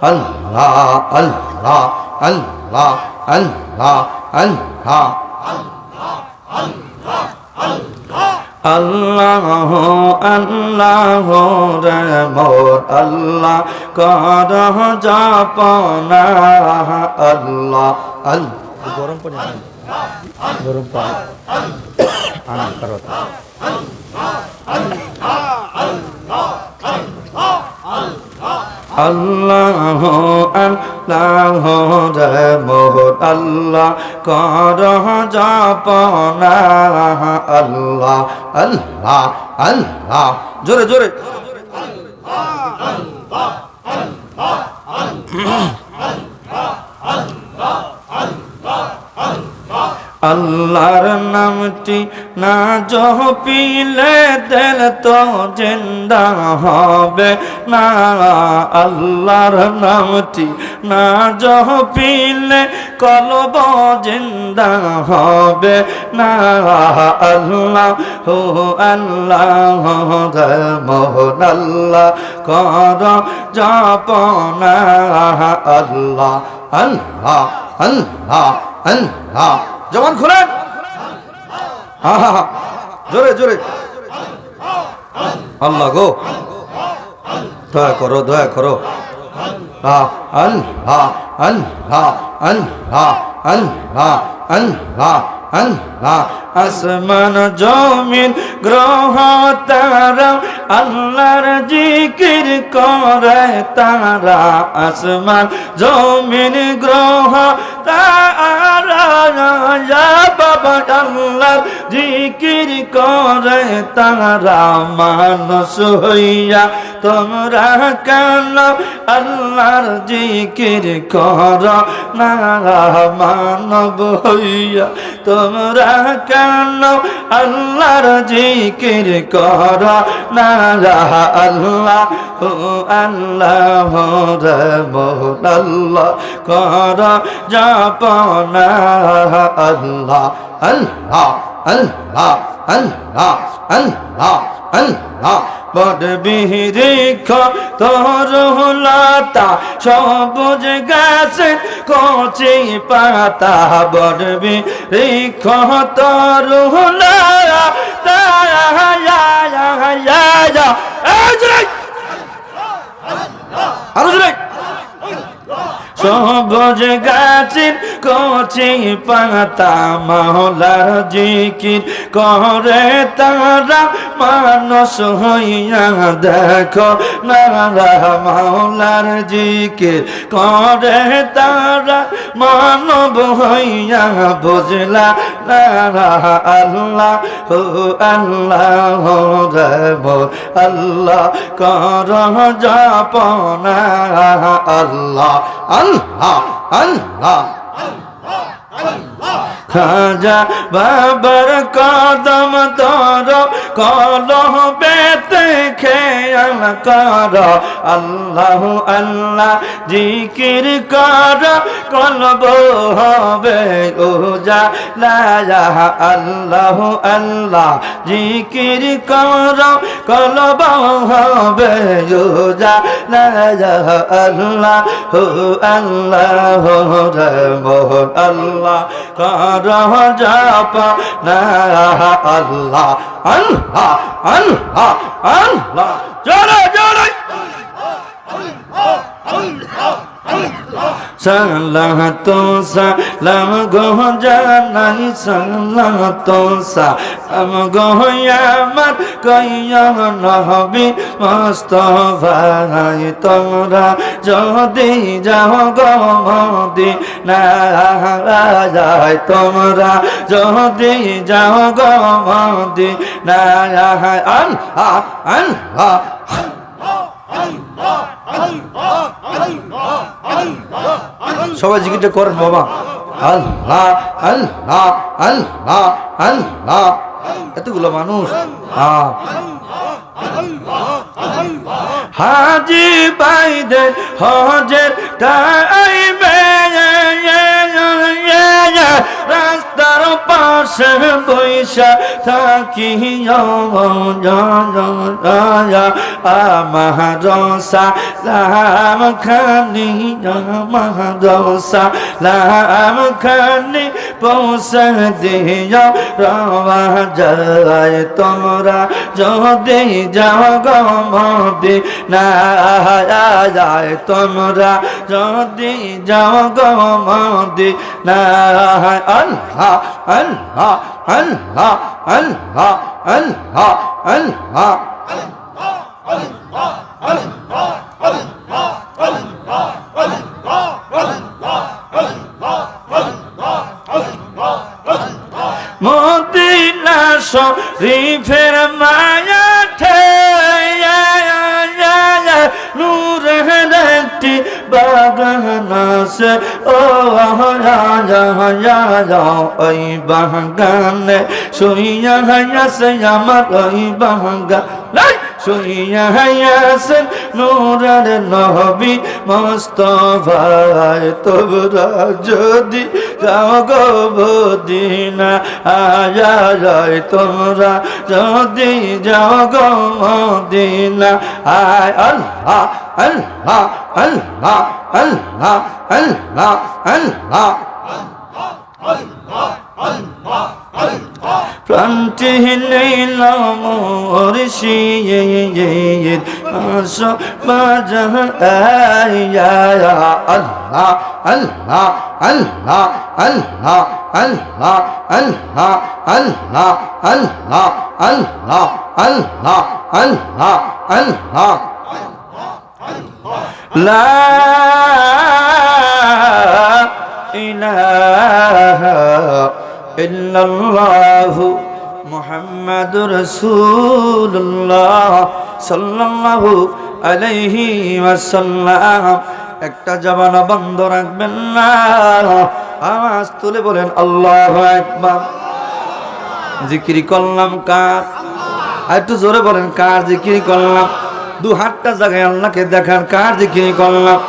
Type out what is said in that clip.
আল্লাহ আল্লাহ আল্লাহ আল্লাহ আল্লাহ। আল্লাহ আল্লাহ রে মোর আল্লাহ, কর যাপনা আল্লাহ আল্লাহ। গরম পানি গরম পানি আল্লাহ আল্লাহ রে মোর আল্লাহ কর আল্লাহ আল্লাহ আল্লাহ। জোরে জোরে। আল্লাহর নামটি না জপিলে দিল তো জিন্দা হবে না। আল্লাহর নামটি না জপিলে কলব জিন্দা হবে না। আল্লাহ হো আল্লাহ মোহন আল্লাহ কর যাপনা আল্লাহ আল্লাহ আল্লাহ আল্লাহ। জবান খুলেন জোরে জোরে। আল্লাহ গো। দয়া করো দয়া করো। আসমান, জমিন, গ্রহ, তারা, আল্লাহর জিকির করে তারা। আসমান, জমিন, গ্রহ, তারা বাবা আল্লাহর জিকির করে তারা মানুষ হইয়া, তোমরা কেন আল্লাহর জিকির কর না? মানব হইয়া, তোমরা কেন আল্লাহর জিকির কর না? আল্লাহ আল্লাহ আল্লাহ কর যাপনা আল্লাহ আল্লাহ আল্লাহ আল্লাহ আল্লাহ আল্লাহ। বড় বিহিরিখ তোর লতা, সবুজ গাছ কচি পাতা। বড় বিহিরিখ তোর লতা আরও জোরে। সবুজ গাছের কচি পাতা মাওলার জিকির করে তারা মানুষ হইয়া দেখো নারা মাওলার জিকির করে তারা মানব হইয়া বুঝলা নারা আল্লাহ, হো আল্লাহ রেব আল্লাহ, কর যাপনা আল্লাহ আল্লাহ আল্লাহ। আল্লাহ আল্লাহ খাজা বাবার কদম তর কলহ বেতে খেয়াল কর। আল্লাহ আল্লাহ জিকির কর, কলব হবে ওজা লাজা আল্লাহ আল্লাহ জিকির কর, কলব হবে ওজা লাজা আল্লাহ হো আল্লাহ রে মোহন আল্লাহ, কর যাপ না আল্লাহ আল্লাহ আল্লাহ আল্লাহ। জোরে জোরে। সালাহ তো সালাম গো জানাই সালাহ তো সালাম গো আমার কইয়া নহবি মস্ত ভাই তোমরা যদি যাও গো মদি না যায় তোমরা যদি যাও গো মদি না আল্লাহ আল্লাহ সবাই জিকিরটা করেন বাবা। আল্লাহ আল্লাহ আল্লাহ আল্লাহ। এতগুলো মানুষ। হাজি বাইদের হজের টাইমে রাস্তার পাশে বৈশা থাকি আমার সালাম খানি আমার সালাম খানি পৌঁছে দিও রওয়া যায় তোমরা, যদি যাও গমদি না যায় তোমরা, যদি যাও গমদি না আল্লাহ আল্লাহ আল্লাহ। আল্লাহ আল্লাহ আল্লাহ মদিনা শরীফের মায়া নূরের একটি বাগান আছে ও ওই বাগানে। শুইয়া আছে আমার ওই বাগান। শুইয়া আছেন নূরের নবী মোস্তফায়। তোমরা যদি যাও গো মদিনা আয়া যায় তোমরা যদি যাও গো মদিনা আয়। আল্লাহ আল্লাহ আল্লাহ আল্লাহ আল্লাহ আল্লাহ প্রান্তি নীল মুর্শিদ আস বাজা আল্লাহ আল্লাহ আল্লাহ আল্লাহ আল্লাহ আল্লাহ আল্লাহ আল্লাহ আল্লাহ আল্লাহ আল্লাহ আল্লাহ লা ইলাহা ইল্লাল্লাহু মুহাম্মাদুর রাসূলুল্লাহ সাল্লাল্লাহু আলাইহি ওয়াসাল্লাম। একটা জবান বন্ধ রাখবেন না। আওয়াজ তুলে বলেন, আল্লাহ আকবার। জিকিরি করলাম কার? একটু জোরে বলেন, কার জিকিরি করলাম? দু হাতটা জায়গায় আল্লাহকে দেখার কার জিকিরি করলাম?